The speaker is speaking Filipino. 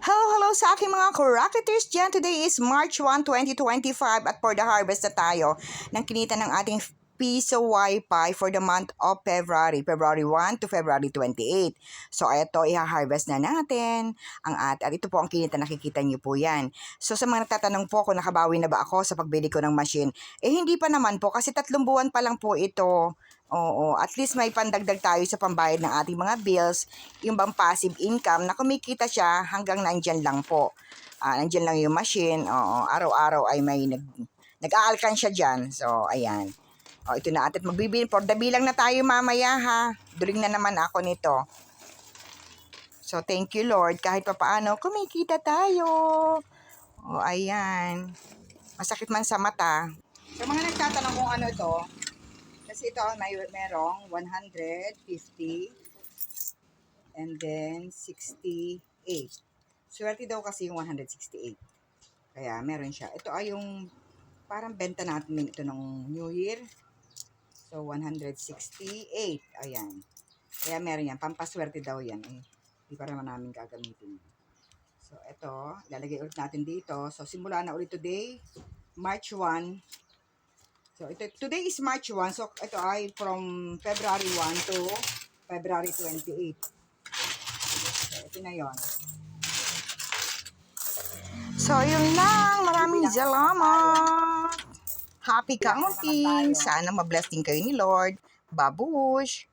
Hello, hello sa aking mga Rocketers dyan. Today is March 1, 2025 at for the harvest na tayo ng kinita ng ating piso Wi-Fi for the month of February, February 1 to February 28. So, ito, i-harvest na natin ang at, at ito po ang kinita, nakikita niyo po yan. So, sa mga nagtatanong po kung nakabawi na ba ako sa pagbili ko ng machine, eh hindi pa naman po kasi tatlong buwan pa lang po ito. Oo, at least may pandagdag tayo sa pambayad ng ating mga bills, yung bang passive income na kumikita siya hanggang nandyan lang po. Ah, nandyan lang yung machine, oo, araw-araw ay may nag, nag-aalkan siya dyan. So, ayan. O, ito na atin magbibili. For the bilang na tayo mamaya ha. Duling na naman ako nito. So, thank you Lord. Kahit pa paano, kumikita tayo. O, ayan. Masakit man sa mata. So, mga nagtatanong kung ano ito, kasi ito may merong 150 and then 68. Swerte daw kasi yung 168. Kaya meron siya. Ito ay yung parang benta natin ito ng New Year. So 168. Ayan. Kaya meron yan. Pampaswerte daw yan. Eh, di pa naman namin gagamitin. So ito, lalagay ulit natin dito. So simula na ulit today, March 1. So, ito, today is March 1. So, ito ay from February 1 to February 28. So, ito na yon. So, yun lang. Maraming salamat. Happy counting. Sana ma-bless din kayo ni Lord. Babush.